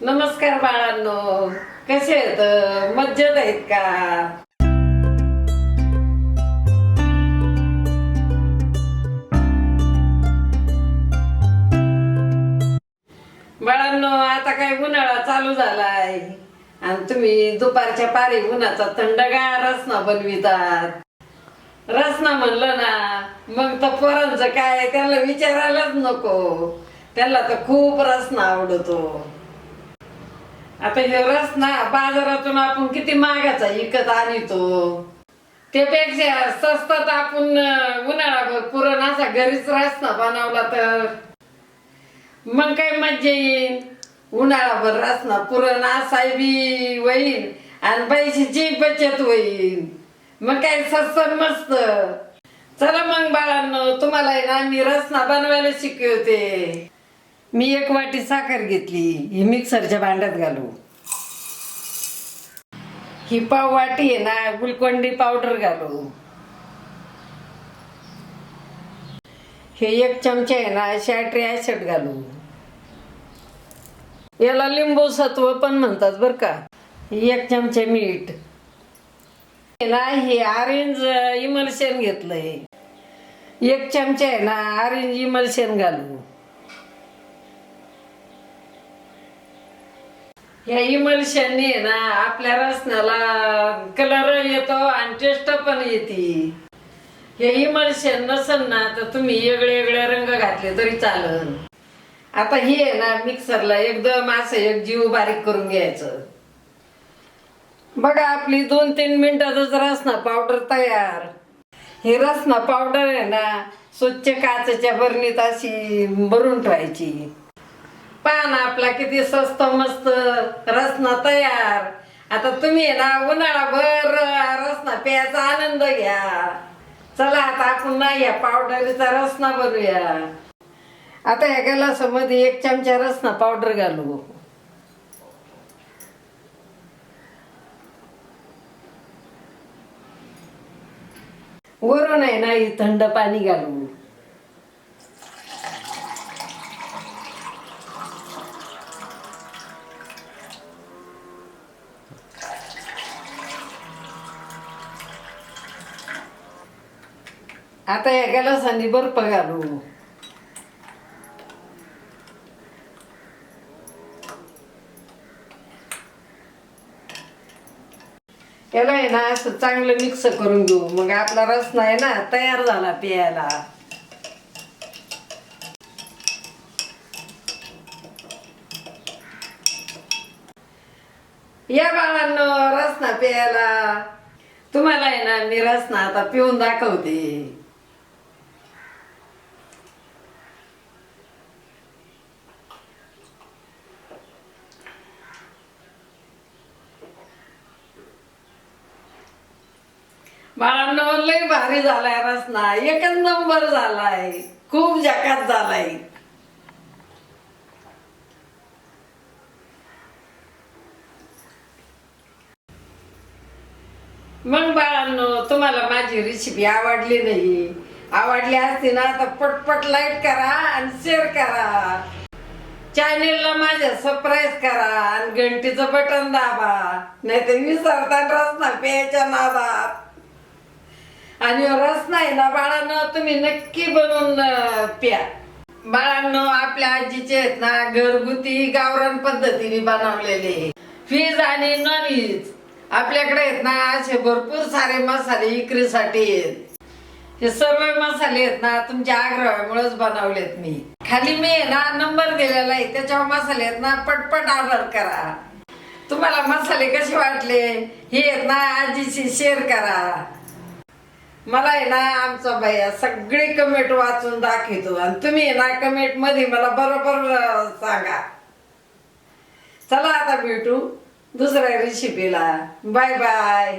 नमस्कार बाळांनो कसे आहेत? मज्जत आहेत का? बाळांनो आता काय उन्हाळा चालू झालाय आणि तुम्ही दुपारच्या पारी उन्हाचा थंडगार रसना बनवितात. रसना म्हणलं ना मग तर पोरांचं काय त्याला विचारायलाच नको. त्याला तर खूप रसना आवडतो. आता हे रसना बाजारातून आपण किती महागाचा विकत आणतो त्यापेक्षा स्वस्तात आपण उन्हाळाभर पुरण असा घरीच रसना बनवला तर. मग काय मज्जा येईल उन्हाळाभर रसना पुरण असाय बी होईल आणि पैशाची बचत होईल मग काय स्वस्त मस्त. चला मग बाळांनो तुम्हाला आहे ना मी रसना बनवायला शिकवते. मी एक वाटी साखर घेतली. ही मिक्सरच्या भांड्यात घालू. ही पाव वाटी आहे ना गुलकोंडी पावडर घालू. हे एक चमचा आहे ना शॅटरी ऍसिड घालू. याला लिंबू सत्व पण म्हणतात बर का. एक चमचे मीठ. हे ना हे ऑरेंज इमल्शन घेतलंय. एक चमचा आहे ना ऑरेंज इमल्शन घालू. ह्या इमल्शनने आहे ना आपल्या रसनाला कलर येतो आणि टेस्ट पण येते. हे इमल्शन नसन ना तर तुम्ही वेगळे वेगळे रंग घातले तरी चालन. आता हे आहे ना मिक्सरला एकदम असं एक जीव बारीक करून घ्यायचं. बघा आपली दोन तीन मिनिटातच रसना पावडर तयार. ही रसना पावडर आहे ना स्वच्छ काचेच्या बरणीत अशी भरून ठेवायची. पान आपला किती स्वस्त मस्त रसना तयार. आता तुम्ही आहे ना उन्हाळाभर रसना प्यायचा आनंद घ्या. चला आता आपण ना या पावडरीचा रसना बनवूया. आता या गलासामध्ये एक चमचा रसना पावडर घालू. वरून आहे ना थंड पाणी घालू. आता एकाला गलासांनी बर्फ घालू याला आहे ना असं चांगलं मिक्स करून घेऊ. मग आपला रसना आहे ना तयार झाला प्यायला. या बाळांनो रसना प्यायला. तुम्हाला आहे ना मी रसना आता पिऊन दाखवते. बाळांनो लय भारी झालाय रसना एकच नंबर झालाय. खूप जकात झालाय. मग बाळांनो तुम्हाला माझी रेसिपी आवडली नाही? आवडली असती ना तर पटपट लाईक करा आणि शेअर करा. चॅनेलला माझ्या सबस्क्राईब करा आणि घंटीचं बटन दाबा. नाही तर विसरता रसना प्यायच्या नादात. आणि रस नाही ना बाळानं तुम्ही नक्की बनवून अं, प्या. बाळांनो आपल्या आजीचे आहेत ना घरगुती गावरान पद्धतीने बनवलेले फीज आणि नॉन व्हेज आपल्याकडे आहेत ना असे भरपूर सारे मसाले विक्रीसाठी आहेत. हे सर्व मसाले आहेत ना तुमच्या आग्रहामुळेच बनवलेत मी. खाली मी आहे ना नंबर दिलेला आहे. त्याच्यावर मसाले आहेत ना पटपट ऑर्डर करा. तुम्हाला मसाले कसे वाटले हे आहेत ना आजीशी शेअर करा. मला आहे ना आमचा भैया सगळे कमेंट वाचून दाखवतो आणि तुम्ही आहे ना कमेंटमध्ये मला बरोबर सांगा. चला आता भेटू दुसऱ्या रेसिपीला बाय बाय